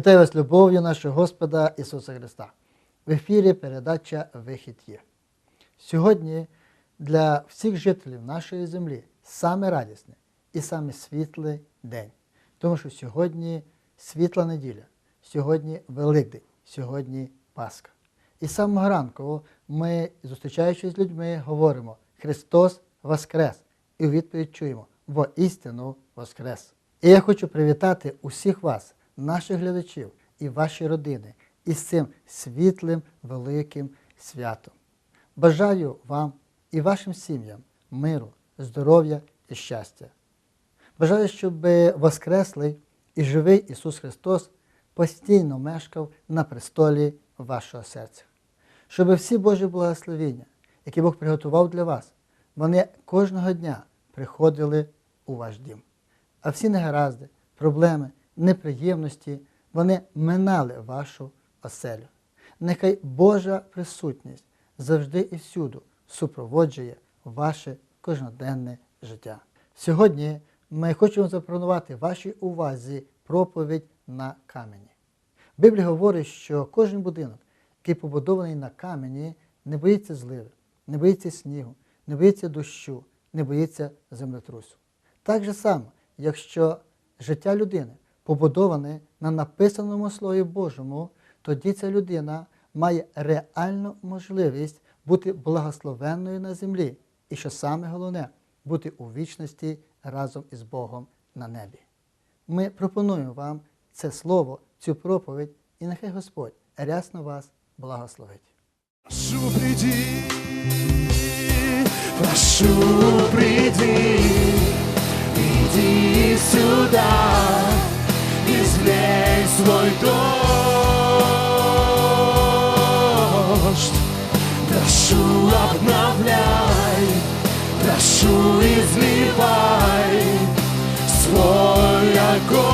Вітаю вас любов'ю нашого Господа Ісуса Христа. В ефірі передача Вихід є. Сьогодні для всіх жителів нашої землі саме радісний і саме світлий день. Тому що сьогодні світла неділя, сьогодні Великдень, сьогодні Пасха. І з самого ранку ми, зустрічаючись з людьми, говоримо Христос Воскрес! І у відповідь чуємо во істину Воскрес! І я хочу привітати усіх вас, наших глядачів і ваші родини із цим світлим великим святом. Бажаю вам і вашим сім'ям миру, здоров'я і щастя. Бажаю, щоб Воскреслий і живий Ісус Христос постійно мешкав на престолі вашого серця. Щоб всі Божі благословіння, які Бог приготував для вас, вони кожного дня приходили у ваш дім. А всі негаразди, проблеми, неприємності, вони минали вашу оселю. Нехай Божа присутність завжди і всюду супроводжує ваше кожноденне життя. Сьогодні ми хочемо запропонувати вашій увазі проповідь на камені. Біблія говорить, що кожен будинок, який побудований на камені, не боїться зливи, не боїться снігу, не боїться дощу, не боїться землетрусу. Так же само, якщо життя людини побудоване на написаному Слові Божому, тоді ця людина має реальну можливість бути благословенною на землі, і що саме головне, бути у вічності разом із Богом на небі. Ми пропонуємо вам це слово, цю проповідь, і нехай Господь рясно вас благословить. Прошу, приди, прошу, приди, изливай свой огонь.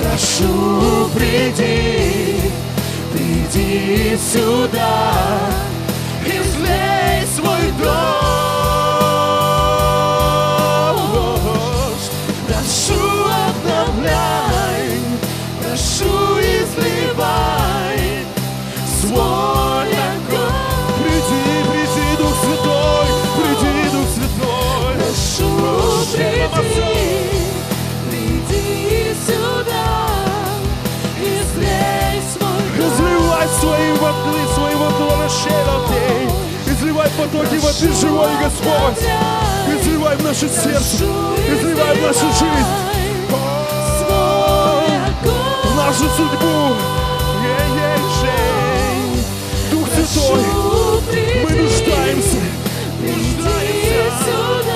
Прошу, приди, приди сюда, Изливай потоки воды живой, Господь. Изливай в наше сердце, изливай в нашу жизнь. В нашу судьбу. Дух Святой, мы нуждаемся. Нуждаемся.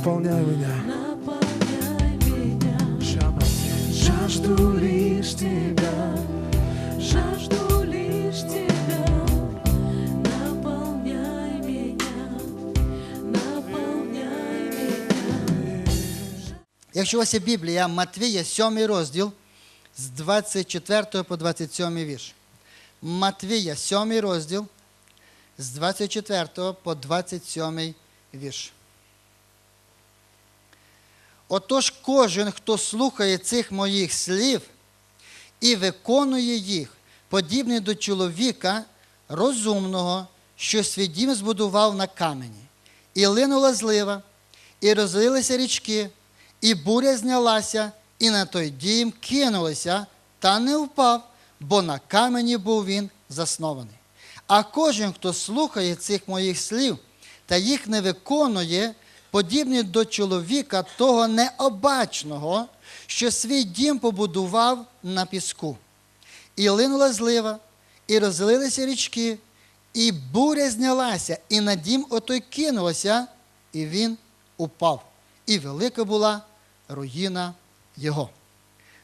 Наполняй меня. Наполняй меня, Жажду лишь тебя, жажду лишь тебя. Наполняй меня, наполняй меня. Якщо у вас є Біблія, Матвія, 7 розділ з 24 по 27 вірш. Матвія, 7 розділ з 24 по 27 вірш. Отож кожен, хто слухає цих моїх слів і виконує їх, подібний до чоловіка розумного, що свій дім збудував на камені. І линула злива, і розлилися річки, і буря знялася, і на той дім кинулися, та не впав, бо на камені був він заснований. А кожен, хто слухає цих моїх слів та їх не виконує, подібний до чоловіка того необачного, що свій дім побудував на піску. І линула злива, і розлилися річки, і буря знялася, і на дім отой кинулося, і він упав. І велика була руїна його.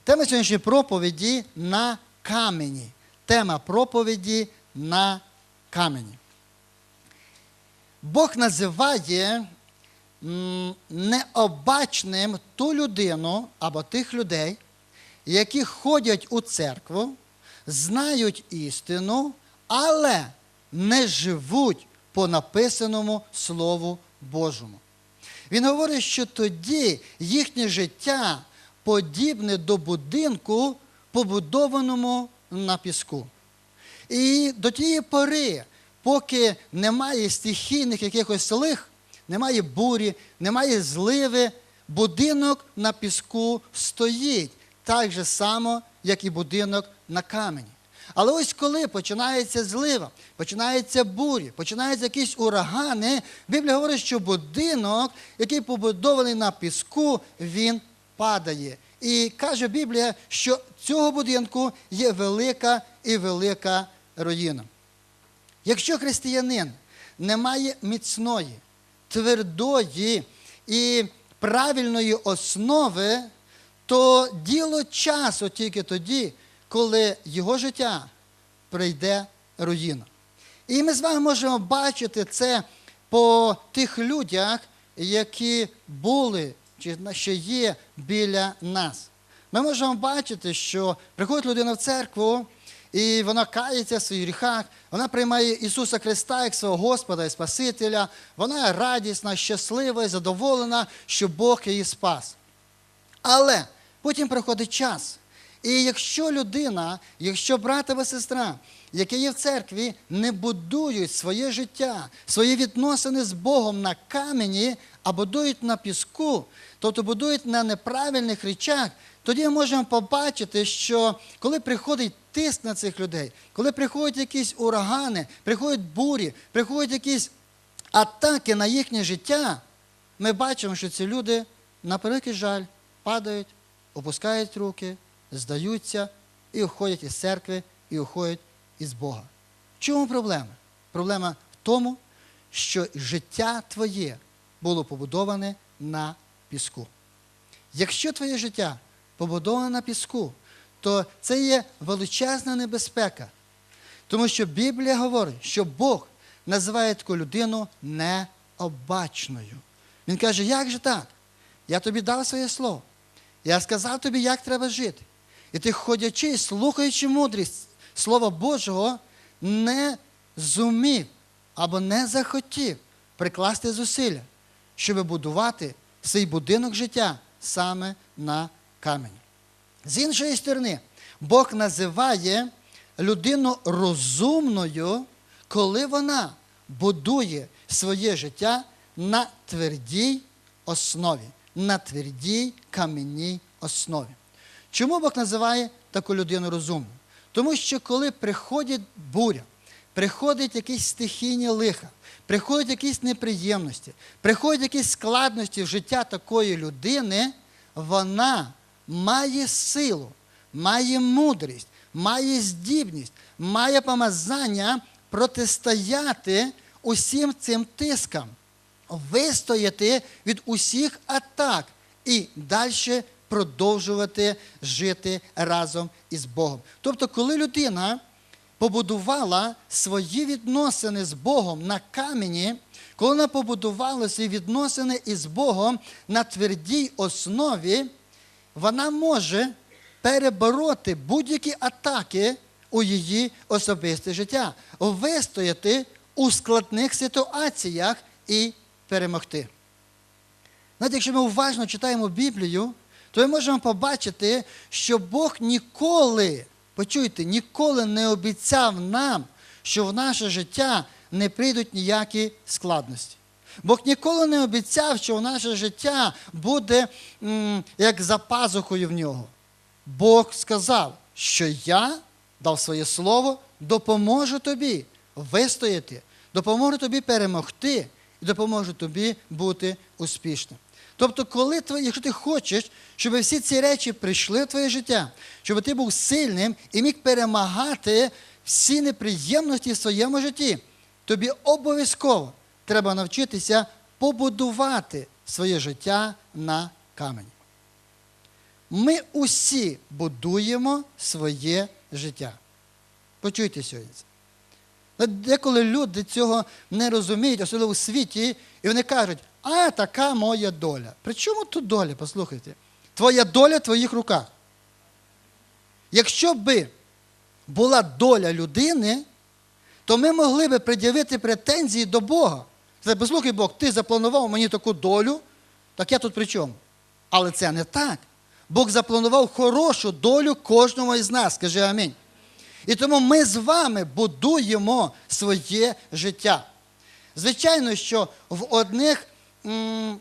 Тема сьогоднішньої проповіді на камені. Тема проповіді на камені. Бог називає необачним ту людину або тих людей, які ходять у церкву, знають істину, але не живуть по написаному Слову Божому. Він говорить, що тоді їхнє життя подібне до будинку, побудованому на піску. І до тієї пори, поки немає стихійних якихось лих, немає бурі, немає зливи, будинок на піску стоїть так же само, як і будинок на камені. Але ось коли починається злива, починається бурі, починаються якісь урагани, Біблія говорить, що будинок, який побудований на піску, він падає. І каже Біблія, що цього будинку є велика і велика руїна. Якщо християнин не має міцної, твердої і правильної основи, то діло часу тільки тоді, коли його життя прийде руїна. І ми з вами можемо бачити це по тих людях, які були чи ще є біля нас. Ми можемо бачити, що приходить людина в церкву, і вона кається в своїх гріхах, вона приймає Ісуса Христа як свого Господа і Спасителя, вона радісна, щаслива і задоволена, що Бог її спас. Але потім приходить час. І якщо людина, якщо брат або сестра, які є в церкві, не будують своє життя, свої відносини з Богом на камені, а будують на піску, тобто будують на неправильних речах, тоді ми можемо побачити, що коли приходить тиск на цих людей, коли приходять якісь урагани, приходять бурі, приходять якісь атаки на їхнє життя, ми бачимо, що ці люди, на превеликий жаль, падають, опускають руки, здаються і уходять із церкви, і уходять із Бога. В чому проблема? Проблема в тому, що життя твоє було побудоване на піску. Якщо твоє життя побудоване на піску, то це є величезна небезпека. Тому що Біблія говорить, що Бог називає таку людину необачною. Він каже, як же так? Я тобі дав своє слово. Я сказав тобі, як треба жити. І ти, ходячи, слухаючи мудрість Слова Божого, не зумів або не захотів прикласти зусилля, щоб будувати свій будинок життя саме на камені. З іншої сторони, Бог називає людину розумною, коли вона будує своє життя на твердій основі, на твердій кам'яній основі. Чому Бог називає таку людину розумною? Тому що коли приходить буря, приходять якісь стихійні лиха, приходять якісь неприємності, приходять якісь складності в життя такої людини, вона має силу, має мудрість, має здібність, має помазання протистояти усім цим тискам, вистояти від усіх атак і далі продовжувати жити разом із Богом. Тобто, коли людина побудувала свої відносини з Богом на камені, коли вона побудувала свої відносини із Богом на твердій основі, вона може перебороти будь-які атаки у її особисте життя, вистояти у складних ситуаціях і перемогти. Знаєте, якщо ми уважно читаємо Біблію, то ми можемо побачити, що Бог ніколи, почуйте, ніколи не обіцяв нам, що в наше життя не прийдуть ніякі складності. Бог ніколи не обіцяв, що наше життя буде як за пазухою в нього. Бог сказав, що я дав своє слово, допоможу тобі вистояти, допоможу тобі перемогти і допоможе тобі бути успішним. Тобто, коли твої, якщо ти хочеш, щоб всі ці речі прийшли в твоє життя, щоб ти був сильним і міг перемагати всі неприємності в своєму житті, тобі обов'язково треба навчитися побудувати своє життя на камені. Ми усі будуємо своє життя. Почуйте сьогодні. Деколи люди цього не розуміють, особливо у світі, і вони кажуть, а така моя доля. При чому тут доля? Послухайте. Твоя доля в твоїх руках. Якщо би була доля людини, то ми могли би пред'явити претензії до Бога. Сказати, послухай Бог, ти запланував мені таку долю, так я тут при чому? Але це не так. Бог запланував хорошу долю кожному із нас. Скажи амінь. І тому ми з вами будуємо своє життя. Звичайно, що в одних м,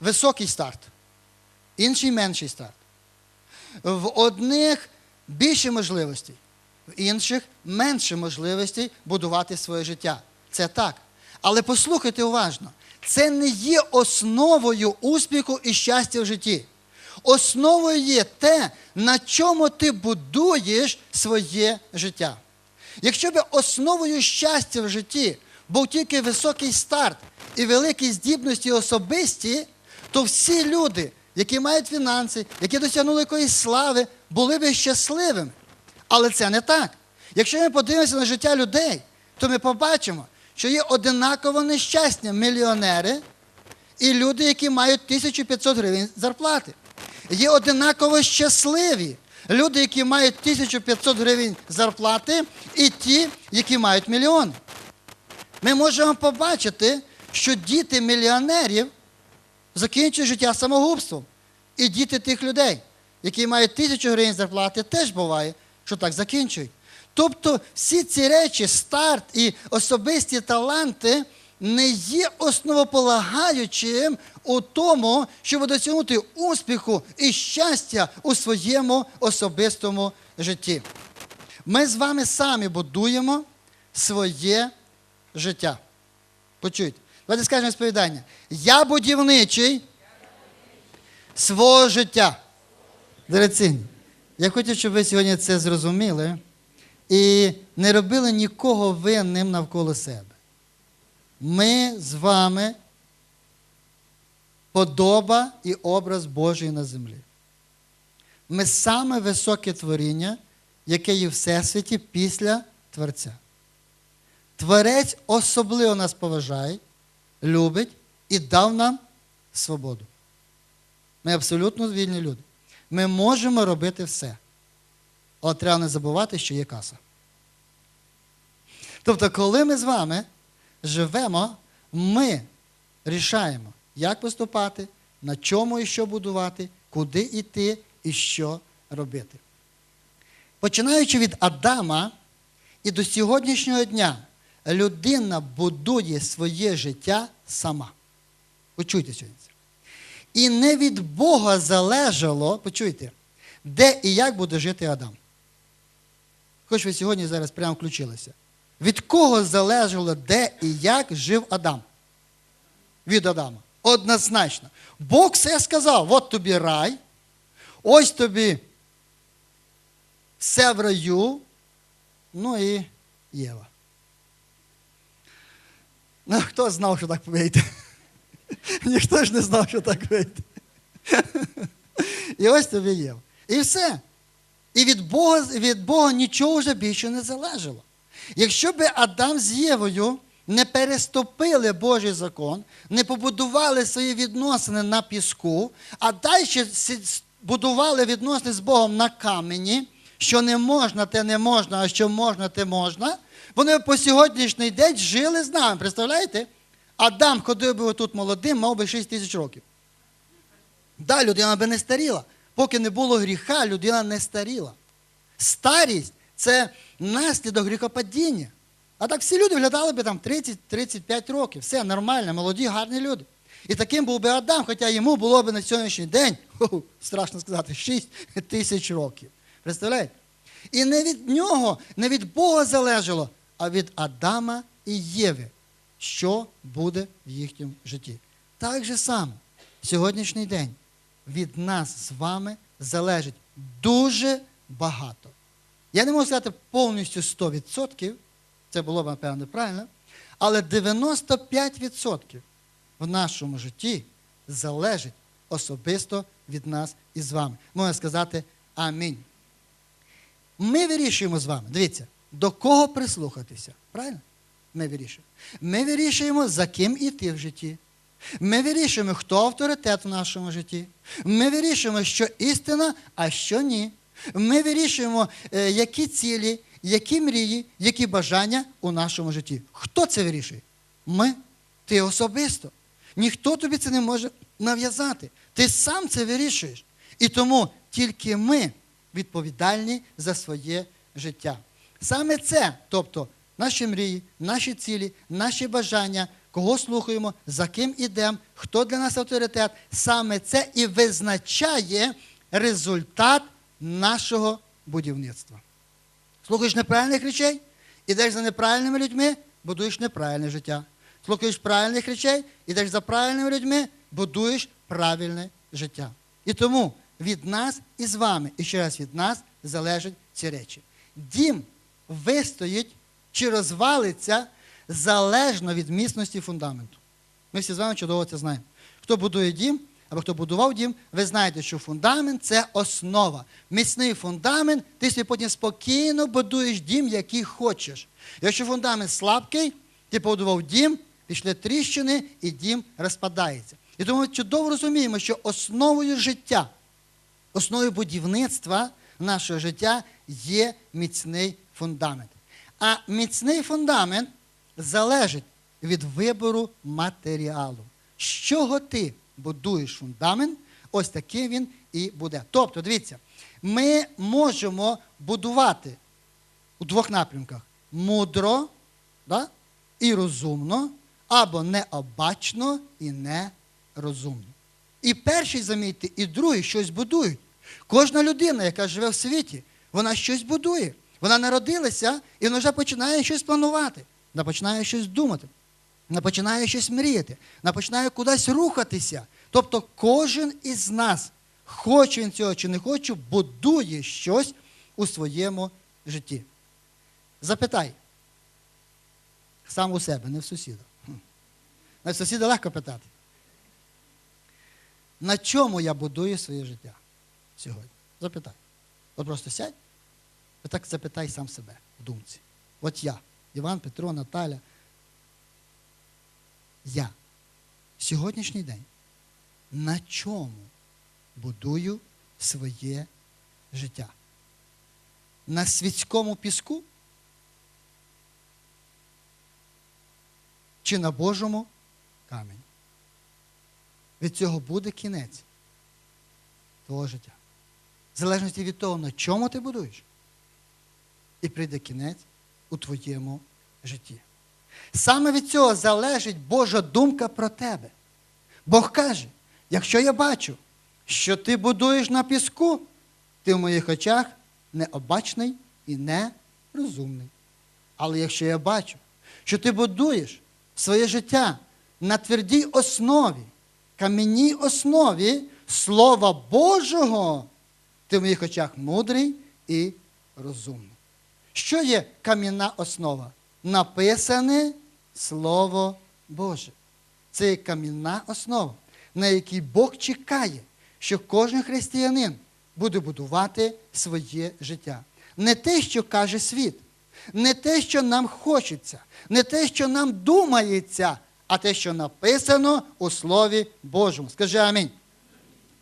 високий старт, інший менший старт. В одних більше можливостей, в інших менше можливостей будувати своє життя. Це так. Але послухайте уважно, це не є основою успіху і щастя в житті. Основою є те, на чому ти будуєш своє життя. Якщо б основою щастя в житті був тільки високий старт і великі здібності особисті, то всі люди, які мають фінанси, які досягнули якоїсь слави, були б щасливими. Але це не так. Якщо ми подивимося на життя людей, то ми побачимо, що є одинаково нещасні мільйонери і люди, які мають 1500 гривень зарплати. Є одинаково щасливі люди, які мають 1500 гривень зарплати, і ті, які мають мільйон. Ми можемо побачити, що діти мільйонерів закінчують життя самогубством. І діти тих людей, які мають тисячу гривень зарплати, теж буває, що так закінчують. Тобто всі ці речі, старт і особисті таланти не є основополагаючим у тому, щоб досягнути успіху і щастя у своєму особистому житті. Ми з вами самі будуємо своє життя. Почуйте. Давайте скажемо сповідання. Я будівничий свого життя. Дорогоцінні, я хочу, щоб ви сьогодні це зрозуміли і не робили нікого винним навколо себе. Ми з вами подоба і образ Божий на землі. Ми саме високе творіння, яке є в Всесвіті після Творця. Творець особливо нас поважає, любить і дав нам свободу. Ми абсолютно вільні люди. Ми можемо робити все. Але треба не забувати, що є каса. Тобто, коли ми з вами живемо, ми рішаємо, як поступати, на чому і що будувати, куди йти і що робити. Починаючи від Адама і до сьогоднішнього дня, людина будує своє життя сама. Почуйте сьогодні. І не від Бога залежало, почуйте, де і як буде жити Адам. Хоч ви сьогодні зараз прямо включилися. Від кого залежало, де і як жив Адам? Від Адама. Однозначно. Бог все сказав: от тобі рай, ось тобі все в раю, ну і Єва. Ну, хто знав, що так вийде? Ніхто ж не знав, що так вийде. І ось тобі Єва. І все. І від Бога, від Бога нічого вже більше не залежало. Якщо би Адам з Євою не переступили Божий закон, не побудували свої відносини на піску, а далі будували відносини з Богом на камені, що не можна, те не можна, а що можна, те можна, вони по сьогоднішній день жили з нами. Представляєте? Адам ходив би отут молодим, мав би 6 тисяч років. Да, людина би не старіла. Поки не було гріха, людина не старіла. Старість це наслідок гріхопадіння. А так всі люди виглядали би там 30-35 років. Все нормально, молоді, гарні люди. І таким був би Адам, хоча йому було б на сьогоднішній день, страшно сказати, 6 тисяч років. Представляєте? І не від нього, не від Бога залежало, а від Адама і Єви. що буде в їхньому житті. Так же само, сьогоднішній день від нас з вами залежить дуже багато. Я не можу сказати повністю 100%, це було б, напевно, неправильно, але 95% в нашому житті залежить особисто від нас і з вами. Можна сказати амінь. Ми вирішуємо з вами, дивіться, до кого прислухатися. Правильно? Ми вирішуємо. Ми вирішуємо, за ким іти в житті. Ми вирішуємо, хто авторитет в нашому житті. Ми вирішуємо, що істина, а що ні. Ми вирішуємо, е, які цілі, які мрії, які бажання у нашому житті. Хто це вирішує? Ми. Ти особисто. Ніхто тобі це не може нав'язати. Ти сам це вирішуєш. І тому тільки ми відповідальні за своє життя. Саме це, тобто наші мрії, наші цілі, наші бажання, кого слухаємо, за ким ідемо, хто для нас авторитет, саме це і визначає результат нашого будівництва. Слухаєш неправильних речей, ідеш за неправильними людьми, будуєш неправильне життя. Слухаєш правильних речей, ідеш за правильними людьми, будуєш правильне життя. І тому від нас і з вами, і ще раз від нас залежать ці речі. Дім вистоїть чи розвалиться залежно від міцності фундаменту. Ми всі з вами чудово це знаємо. Хто будує дім, або хто будував дім, ви знаєте, що фундамент це основа. Міцний фундамент, ти собі потім спокійно будуєш дім, який хочеш. Якщо фундамент слабкий, ти побудував дім, пішли тріщини, і дім розпадається. І тому ми чудово розуміємо, що основою життя, основою будівництва нашого життя є міцний фундамент. А міцний фундамент залежить від вибору матеріалу. З чого ти будуєш фундамент, ось такий він і буде. Тобто, дивіться, ми можемо будувати у двох напрямках: мудро да? і розумно, або необачно і нерозумно. І перший, замітьте, і другий щось будують. Кожна людина, яка живе в світі, вона щось будує. Вона народилася і вона вже починає щось планувати. Вона починає щось думати. Вона починає щось мріяти. Вона починає кудись рухатися. Тобто кожен із нас, хоче він цього чи не хоче, будує щось у своєму житті. Запитай. Сам у себе, не в сусіда. Хм. На сусіда легко питати. На чому я будую своє життя сьогодні? Запитай. От просто сядь, і так запитай сам себе в думці. От я, Іван, Петро, Наталя. Я сьогоднішній день на чому будую своє життя? На світському піску? Чи на Божому камені? Від цього буде кінець твого життя. В залежності від того, на чому ти будуєш. І прийде кінець у твоєму житті. Саме від цього залежить Божа думка про тебе. Бог каже: якщо я бачу, що ти будуєш на піску, ти в моїх очах необачний і нерозумний. Але якщо я бачу, що ти будуєш своє життя на твердій основі, кам'яній основі Слова Божого, ти в моїх очах мудрий і розумний. Що є кам'яна основа? Написане Слово Боже. Це є кам'яна основа, на якій Бог чекає, що кожен християнин буде будувати своє життя. Не те, що каже світ, не те, що нам хочеться, не те, що нам думається, а те, що написано у Слові Божому. Скажи амінь.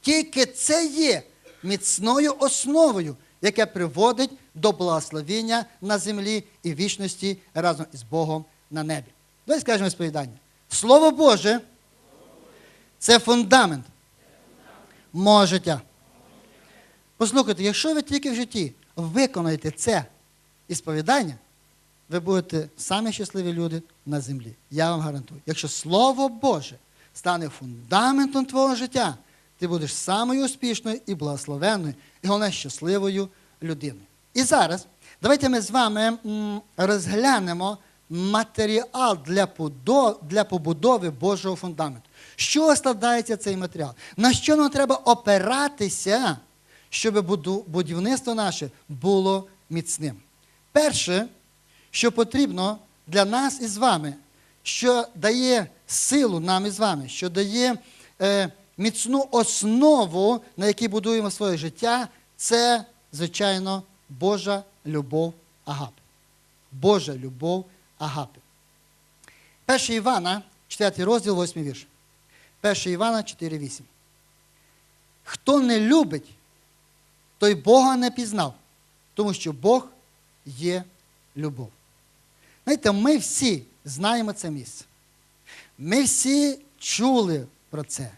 Тільки це є міцною основою, яке приводить до благословіння на землі і вічності разом із Богом на небі. Давай скажемо сповідання. Слово Боже це фундамент життя. Послухайте, якщо ви тільки в житті виконаєте це ісповідання, ви будете самі щасливі люди на землі. Я вам гарантую. Якщо Слово Боже стане фундаментом твого життя, ти будеш самою успішною і благословенною, і головне щасливою людиною. І зараз давайте ми з вами розглянемо матеріал для, побудови Божого фундаменту. Чого складається цей матеріал? На що нам треба опиратися, щоб будівництво наше було міцним? Перше, що потрібно для нас із вами, що дає силу нам із вами, що дає е, міцну основу, на якій будуємо своє життя, це, звичайно, Божа любов Агапи. Божа любов Агапи. 1 Івана, 4 розділ, 8 вірш. 1 Івана 4,8. Хто не любить, той Бога не пізнав, тому що Бог є любов. Знаєте, ми всі знаємо це місце. Ми всі чули про це.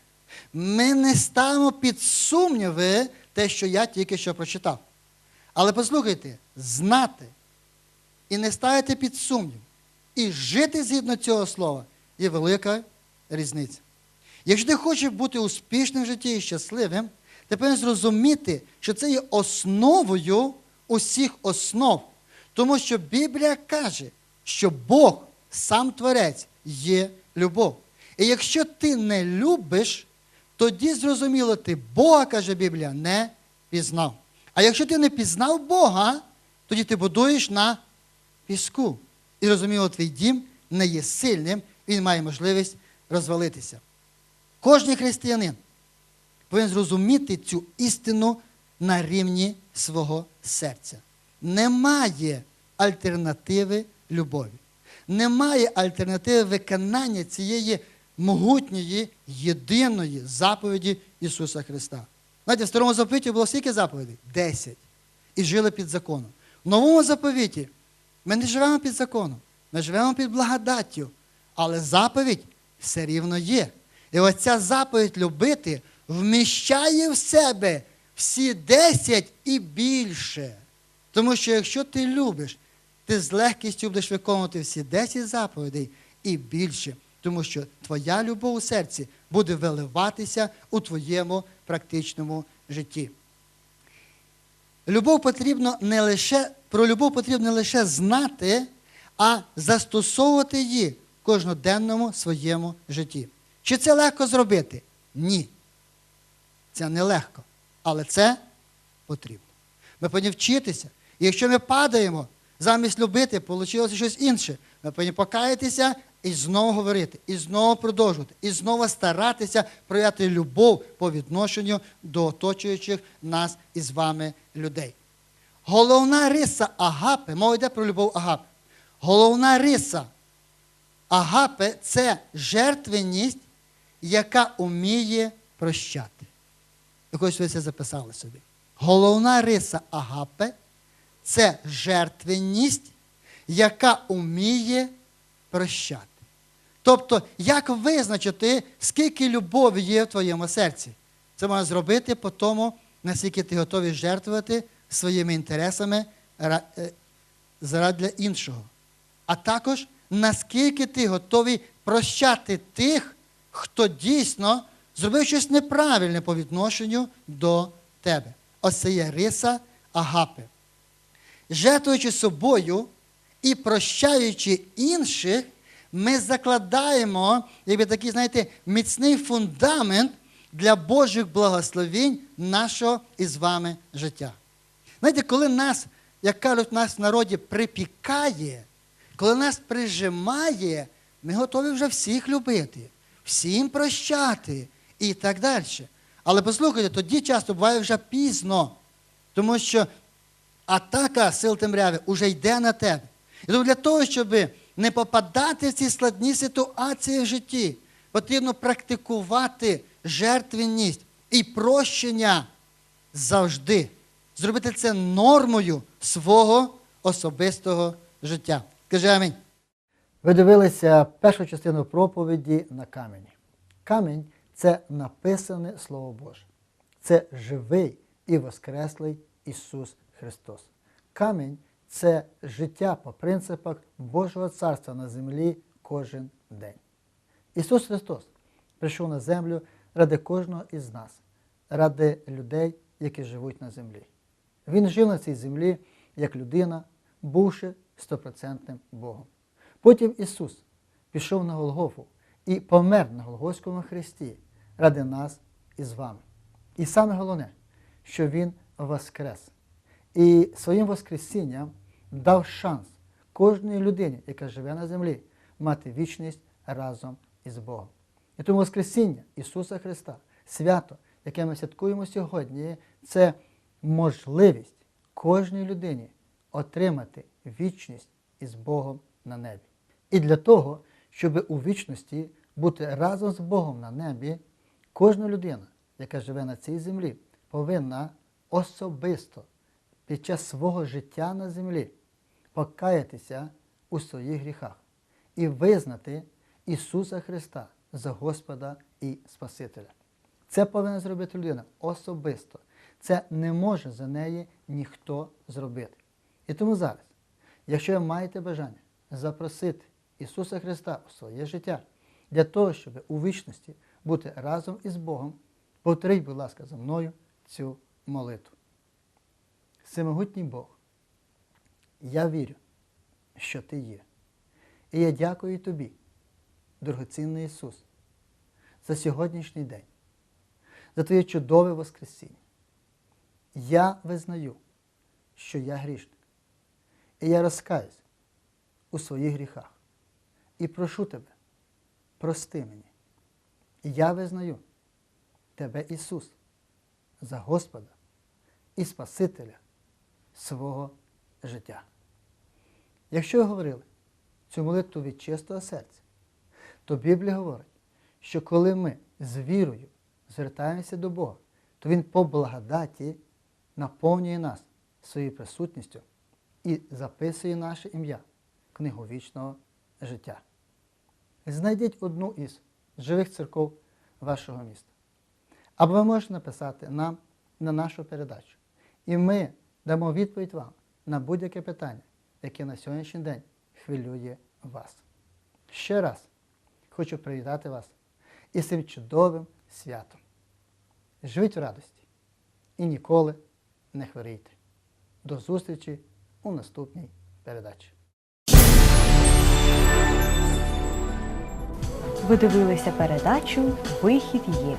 Ми не ставимо під сумніви те, що я тільки що прочитав. Але послухайте, знати і не ставити під сумнів, і жити згідно цього слова є велика різниця. Якщо ти хочеш бути успішним в житті і щасливим, ти повинен зрозуміти, що це є основою усіх основ. Тому що Біблія каже, що Бог, сам Творець, є любов. І якщо ти не любиш, тоді зрозуміло, ти Бога, каже Біблія, не пізнав. А якщо ти не пізнав Бога, тоді ти будуєш на піску. І зрозуміло, твій дім не є сильним, він має можливість розвалитися. Кожний християнин повинен зрозуміти цю істину на рівні свого серця. Немає альтернативи любові. Немає альтернативи виконання цієї могутньої, єдиної заповіді Ісуса Христа. Знаєте, в старому заповіті було скільки заповідей? Десять. І жили під законом. В новому заповіті ми не живемо під законом, ми живемо під благодаттю. Але заповідь все рівно є. І оця заповідь любити вміщає в себе всі десять і більше. Тому що якщо ти любиш, ти з легкістю будеш виконувати всі 10 заповідей і більше. Тому що твоя любов у серці буде виливатися у твоєму практичному житті. Любов потрібно не лише, про любов потрібно не лише знати, а застосовувати її в кожноденному своєму житті. Чи це легко зробити? Ні. Це нелегко. Але це потрібно. Ми повинні вчитися. І якщо ми падаємо, замість любити, вийшло щось інше. Ми повинні покаятися і знову говорити, і знову продовжувати, і знову старатися проявляти любов по відношенню до оточуючих нас із вами людей. Головна риса Агапи, мова йде про любов Агапи. Головна риса Агапи це жертвеність, яка уміє прощати. Якось ви це записали собі. Головна риса Агапе це жертвеність, яка уміє прощати. Тобто, як визначити, скільки любові є в твоєму серці? Це можна зробити по тому, наскільки ти готовий жертвувати своїми інтересами е, заради іншого. А також наскільки ти готовий прощати тих, хто дійсно зробив щось неправильне по відношенню до тебе. Ось це є риса Агапи. Жертвуючи собою і прощаючи інших, ми закладаємо, якби такий, знаєте, міцний фундамент для Божих благословень нашого із вами життя. Знаєте, коли нас, як кажуть, нас в народі припікає, коли нас прижимає, ми готові вже всіх любити, всім прощати і так далі. Але послухайте, тоді часто буває вже пізно, тому що атака сил темряви вже йде на тебе. І тому для того, щоб не попадати в ці складні ситуації в житті, потрібно практикувати жертвенність і прощення завжди. Зробити це нормою свого особистого життя. Скажи амінь. Ви дивилися першу частину проповіді на камені. Камінь це написане Слово Боже. Це живий і воскреслий Ісус Христос. Камінь це життя по принципах Божого Царства на землі кожен день. Ісус Христос прийшов на землю ради кожного із нас, ради людей, які живуть на землі. Він жив на цій землі як людина, бувши стопроцентним Богом. Потім Ісус пішов на Голгофу і помер на Голгофському хресті ради нас і з вами. І саме головне, що Він воскрес. І своїм Воскресінням дав шанс кожній людині, яка живе на землі, мати вічність разом із Богом. І тому Воскресіння Ісуса Христа, свято, яке ми святкуємо сьогодні, це можливість кожній людині отримати вічність із Богом на небі. І для того, щоб у вічності бути разом з Богом на небі, кожна людина, яка живе на цій землі, повинна особисто під час свого життя на землі покаятися у своїх гріхах і визнати Ісуса Христа за Господа і Спасителя. Це повинна зробити людина особисто. Це не може за неї ніхто зробити. І тому зараз, якщо ви маєте бажання запросити Ісуса Христа у своє життя для того, щоб у вічності бути разом із Богом, повторіть, будь ласка, за мною цю молитву. Всемогутній Бог, я вірю, що Ти є. І я дякую Тобі, дорогоцінний Ісус, за сьогоднішній день, за Твоє чудове Воскресіння. Я визнаю, що я грішник, і я розкаюсь у своїх гріхах. І прошу Тебе, прости мені. Я визнаю Тебе, Ісус, за Господа і Спасителя свого життя. Якщо говорили цю молитву від чистого серця, то Біблія говорить, що коли ми з вірою звертаємося до Бога, то Він по благодаті наповнює нас своєю присутністю і записує наше ім'я книгу вічного життя. Знайдіть одну із живих церков вашого міста. Або ви можете написати нам на нашу передачу. І ми дамо відповідь вам на будь-яке питання, яке на сьогоднішній день хвилює вас. Ще раз хочу привітати вас із цим чудовим святом. Живіть в радості і ніколи не хворійте. До зустрічі у наступній передачі. Ви дивилися передачу Вихід є.